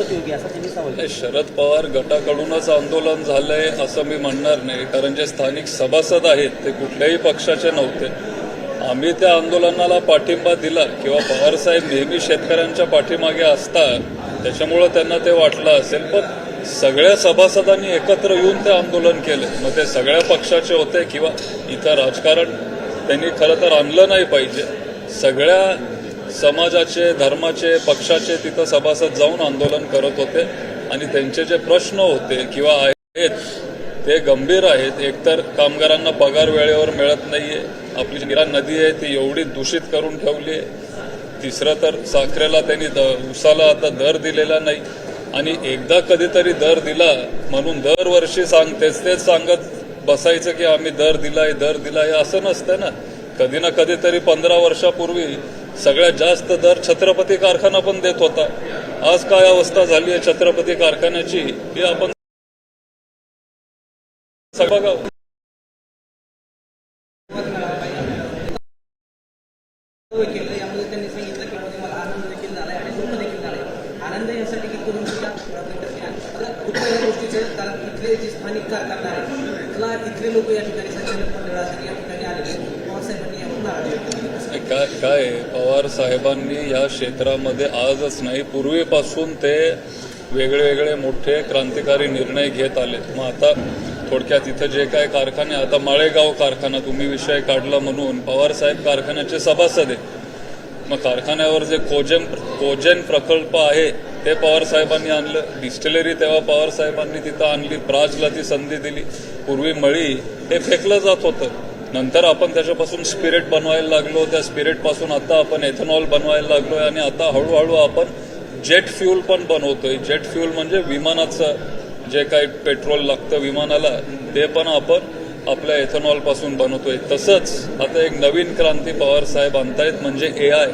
उपयोगी असं त्यांनी सवाल शरद पवार गटाकडूनच आंदोलन झालंय असं मी म्हणणार नाही कारण जे स्थानिक सभासद आहेत ते कुठल्याही पक्षाचे नव्हते. आम्ही त्या आंदोलनाला पाठिंबा दिला किंवा पवारसाहेब नेहमी शेतकऱ्यांच्या पाठीमागे असतात त्याच्यामुळं त्यांना ते वाटलं असेल. पण सगळ्या सभासदांनी एकत्र येऊन ते आंदोलन केलं. मग ते सगळ्या पक्षाचे होते किंवा इथं राजकारण त्यांनी खरं तर आणलं नाही पाहिजे. सगळ्या समाजाचे धर्माचे पक्षाचे तिथं सभासद जाऊन आंदोलन करत होते. आणि त्यांचे जे प्रश्न होते किंवा आहेत ते गंभीर आहेत. एकतर कामगारांना पगार वेळेवर मिळत नाहीये. आपली जी नदी आहे ती एवढी दूषित करून ठेवली आहे. तिसरं तर साखरेला त्यांनी द- उसाला आता दर दिलेला नाही. आणि एकदा कधीतरी दर दिला म्हणून दरवर्षी सांग तेच तेच सांगत बसायचं की आम्ही दर दिलाय दर दिलाय असं नसतं ना. कधी ना कधीतरी पंधरा वर्षापूर्वी सगळ्यात जास्त दर छत्रपती कारखाना पण देत होता. आज काय अवस्था झाली आहे छत्रपती कारखान्याची हे आपण स्थानिक कारखाना आहे. इथले लोक या ठिकाणी संचालक मंडळासाठी या ठिकाणी आलेले आहेत. पवार साहेबांनी यावर नाराज व्यक्त केली. काय काय पवार साहेबांनी या क्षेत्रामध्ये आजच नाही पूर्वीपासून ते वेगळे वेगळे मोठे क्रांतिकारी निर्णय घेत आले मग आता थोडक्यात इथं जे काय कारखाने आता माळेगाव कारखाना तुम्ही विषय काढला म्हणून पवार साहेब कारखान्याचे सभासद आहेत. मग कारखान्यावर जे कोजेन कोजेन प्रकल्प आहे ते पवार साहेबांनी आणलं. डिस्टिलरी तेव्हा पवार साहेबांनी तिथं आणली प्राजला ती संधी दिली. पूर्वी मळी हे फेकलं जात होतं. नंतर आपण त्याच्यापासून स्पिरिट बनवायला लागलो त्या स्पिरिटपासून आता आपण एथेनॉल बनवायला लागलो आहे आणि आता हळूहळू आपण जेट फ्यूल पण बनवतोय. जेट फ्यूल म्हणजे विमानाचं जे काही पेट्रोल लागतं विमानाला ते पण आपण आपल्या एथेनॉलपासून बनवतोय. तसंच आता एक नवीन क्रांती पवार साहेब आणतायत म्हणजे A I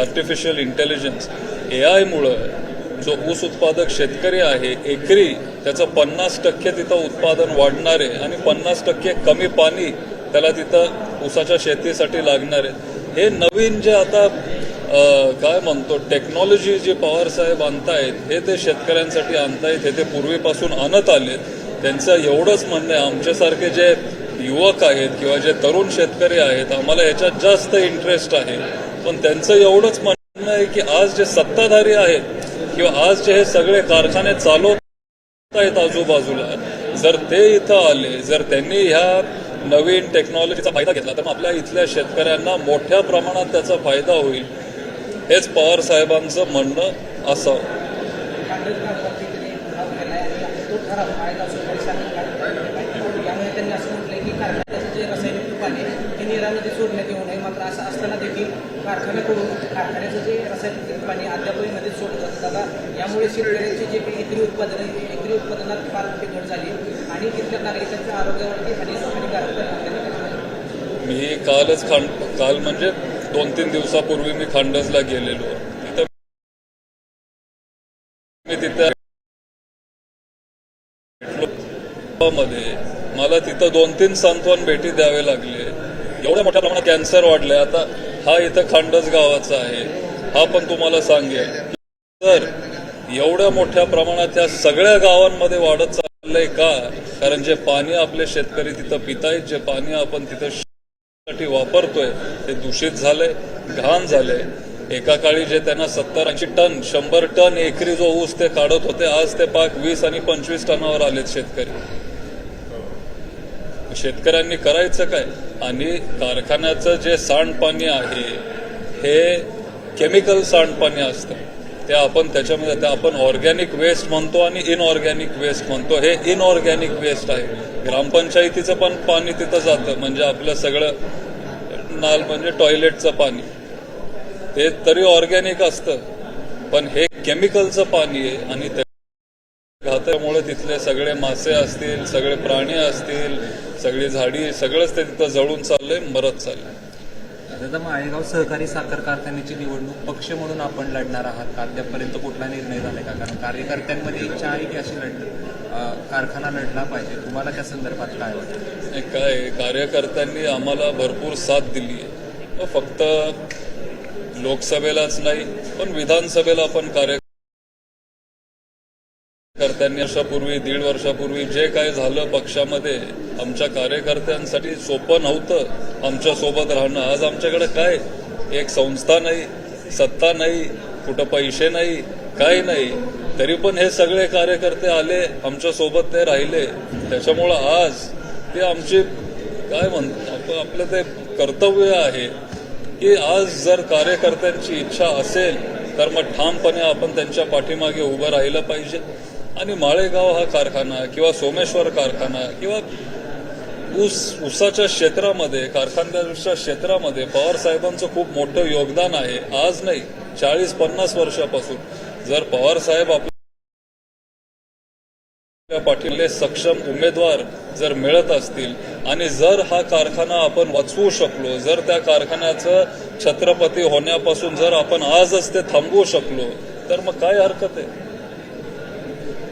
artificial intelligence A आयमुळं जो ऊस उत्पादक शेतकरी आहे एकरी त्याचं पन्नास टक्के तिथं उत्पादन वाढणार आहे आणि पन्नास टक्के कमी पाणी त्याला तिथं ऊसाच्या शेतीसाठी लागणार आहे. हे नवीन जे आता काय म्हणतो टेक्नॉलॉजी जी पवार साहेब आणतायत हे ते शेतकऱ्यांसाठी आणतायत हे ते पूर्वीपासून आणत आले त्यांचं एवढंच म्हणणं आहे आमच्यासारखे जे युवक आहेत किंवा जे तरुण शेतकरी आहेत आम्हाला याच्यात जास्त इंटरेस्ट आहे. पण त्यांचं एवढंच म्हणणं आहे की आज जे सत्ताधारी आहेत किंवा आज जे हे सगळे कारखाने चालवत आहेत आजूबाजूला जर ते इथं आले जर त्यांनी ह्या नवीन टेक्नॉलॉजीचा फायदा घेतला तर मग आपल्या इथल्या शेतकऱ्यांना मोठ्या प्रमाणात त्याचा फायदा होईल. हेच पवार साहेबांचं म्हणणं त्यांनी असं की कारखान्याचं जे रासायनिक आहे ते सोडण्यात येऊ नये मात्र असं असताना देखील कारखान्याकडून कारखान्याचं जे रासायनिक पाणी अद्यापही नदीत सोडलं जातं. दादा यामुळे शेतकऱ्यांची जे काही एकरी उत्पादन आहे एकरी उत्पादनात फार मोठी घट झाली. आणि तिथल्या नागरिकांच्या आरोग्यावरती हानी हानिकारक परिणाम मी कालच खांड काल म्हणजे दोन तीन दिवसापूर्वी मी खांडसला गेलेलो. तिथं मी तिथं मध्ये. मला तिथं दोन तीन सांत्वन भेटी द्यावे लागले. एवढ्या मोठ्या प्रमाणात कॅन्सर वाढले आता हा इथं खांडस गावाचा आहे. हा पण तुम्हाला सांगेल. तर एवढ्या मोठ्या प्रमाणात या सगळ्या गावांमध्ये वाढत चाललंय का? कारण जे पाणी आपले शेतकरी तिथं पितायत जे पाणी आपण तिथं साठी वापरतोय ते दूषित झालंय घाण झालंय. एका काळी जे त्यांना सत्तर ऐंशी टन शंभर टन एकरी जो ऊस ते काढत होते आज ते पाक वीस आणि पंचवीस टनावर आलेत शेतकरी. शेतकऱ्यांनी करायचं काय? आणि कारखान्याचं जे सांडपाणी आहे हे केमिकल सांडपाणी असतं. ते आपण त्याच्यामध्ये ते आपण ऑर्गॅनिक वेस्ट म्हणतो आणि इनऑर्गॅनिक वेस्ट म्हणतो. हे इनऑर्गॅनिक वेस्ट आहे. ग्रामपंचायतीचं पण पाणी तिथं जातं म्हणजे आपलं सगळं नाल म्हणजे टॉयलेटचं पाणी. ते तरी ऑर्गॅनिक असतं पण हे केमिकलचं पाणी आहे आणि ते घातामुळे तिथले सगळे मासे असतील सगळे प्राणी असतील सगळी झाडी सगळंच ते तिथं जळून चाललंय मरत चाललंय. दादा माळेगाव सहकारी साखर कारखान्याची निवडणूक पक्ष म्हणून आपण लढणार आहात का? अद्यापर्यंत कुठला निर्णय झालाय का? कारण कार्यकर्त्यांमध्ये इच्छा आहे की अशी लढ कारखाना लढला पाहिजे. तुम्हाला त्या संदर्भात काय वाटतं? काय कार्यकर्त्यांनी आम्हाला भरपूर साथ दिली आहे. फक्त लोकसभेलाच नाही पण विधानसभेला पण कार्य त्यांनी वर्षापूर्वी दीड वर्षापूर्वी जे काय झालं पक्षामध्ये आमच्या कार्यकर्त्यांसाठी सोपं नव्हतं आमच्यासोबत राहणं. आज आमच्याकडे काय? एक संस्था नाही सत्ता नाही कुठं पैसे नाही काय नाही. तरी पण हे सगळे कार्यकर्ते आले आमच्यासोबत ते राहिले. त्याच्यामुळं आज ते आमची काय म्हणतो आपलं ते कर्तव्य आहे की आज जर कार्यकर्त्यांची इच्छा असेल तर मग ठामपणे आपण त्यांच्या पाठीमागे उभं राहिलं पाहिजे. आणि माळेगाव हा कारखाना किंवा सोमेश्वर कारखाना किंवा ऊस ऊसाच्या क्षेत्रामध्ये कारखान्याच्या क्षेत्रामध्ये पवार साहेबांचं खूप मोठं योगदान आहे. आज नाही चाळीस पन्नास वर्षापासून. जर पवार साहेब आपल्या पाठीले सक्षम उमेदवार जर मिळत असतील आणि जर हा कारखाना आपण वाचवू शकलो जर त्या कारखान्याचं छत्रपती होण्यापासून जर आपण आजच ते थांबवू शकलो तर मग काय हरकत आहे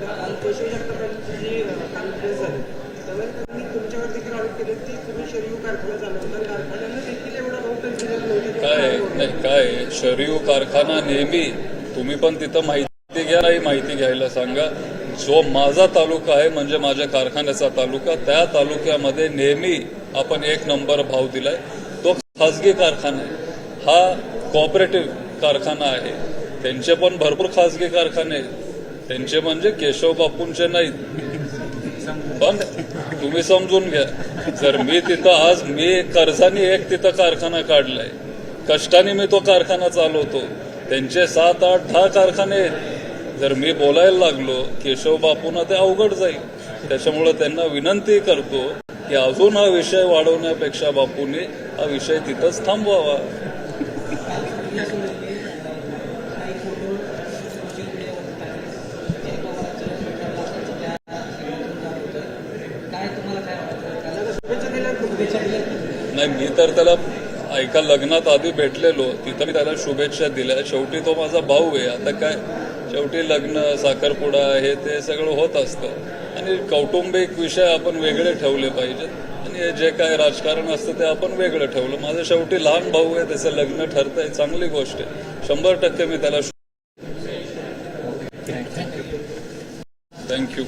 काल केशव जगतापांची जी कॉन्फरन्स झाली त्यावेळेस त्यांनी तुमच्यावर देखील आरोप केले की तुम्ही शरीर कारखाना चालवता कारखान्याला देखील एवढा भाव पैसे देत नव्हते काय नाही काय शरीव कारखाना नेहमी तुम्ही पण तिथं माहिती घ्या नाही माहिती घ्यायला सांगा. जो माझा तालुका आहे म्हणजे माझ्या कारखान्याचा तालुका त्या तालुक्यामध्ये नेहमी आपण एक नंबर भाव दिलाय. तो खासगी कारखाना आहे. हा कॉपरेटिव्ह कारखाना आहे. त्यांचे पण भरपूर खासगी कारखाने आहेत. त्यांचे म्हणजे केशव बापूंचे नाहीत. पण तुम्ही समजून घ्या. जर मी तिथं आज मी कर्जाने एक तिथं कारखाना काढलाय. कष्टाने मी तो कारखाना चालवतो. त्यांचे सात आठ दहा कारखाने आहेत. जर मी बोलायला लागलो केशव बापूंना ते अवघड जाईल. त्याच्यामुळे त्यांना विनंती करतो की अजून हा विषय वाढवण्यापेक्षा बापूंनी हा विषय तिथंच थांबवावा. नाही मी तर त्याला एका लग्नात आधी भेटलेलो. तिथं मी त्याला शुभेच्छा दिल्या. शेवटी तो माझा भाऊ आहे. आता काय? शेवटी लग्न साखरपुडा हे ते सगळं होत असतं. आणि कौटुंबिक विषय आपण वेगळे ठेवले पाहिजेत. आणि हे जे काय राजकारण असतं ते आपण वेगळं ठेवलं. माझं शेवटी लहान भाऊ आहे. त्याचं लग्न ठरतंय. चांगली गोष्ट आहे. शंभर टक्के मी त्याला थँक्यू